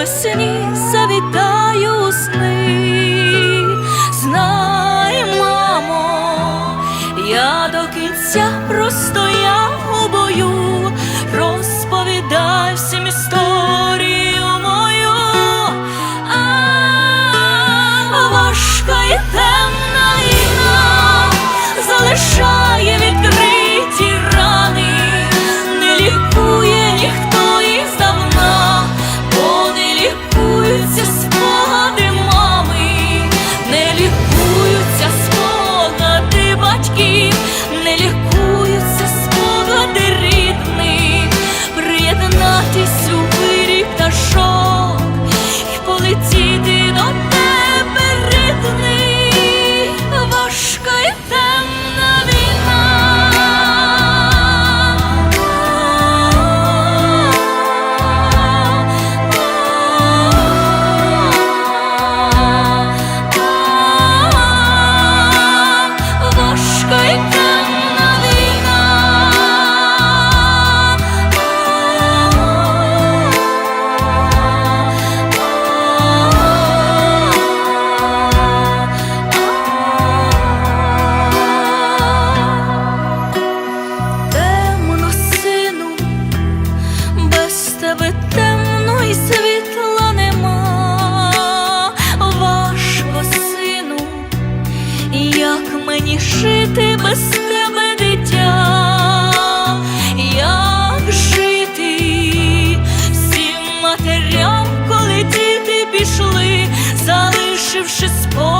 навесні завітаю сни. Знай, мамо, я до кінця простояв тебе темно і світла нема. Важко, сину, як мені жити без тебе, дитя? Як жити всім матерям, коли діти пішли, залишивши спогади,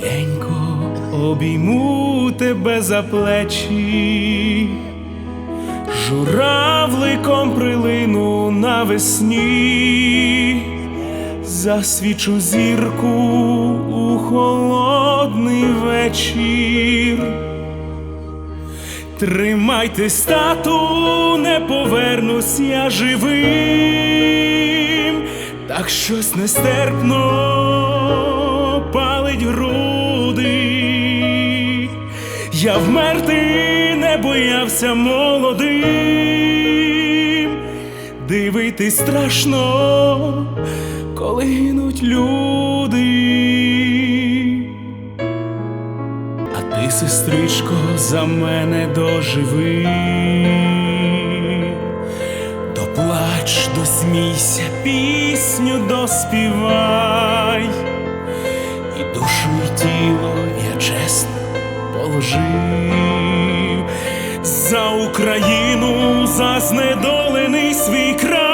Тихенько обійму тебе за плечі, журавликом прилину навесні, засвічу зірку у холодний вечір. Тримайтесь, тату, не повернусь я живим, так щось нестерпно Я вмерти не боявся молодим, дивитись страшно, коли гинуть люди. А ти, сестричко, за мене доживи, доплач, досмійся, пісню доспівай, і душу, і тіло я чесно положив за Україну, за знедолений свій край.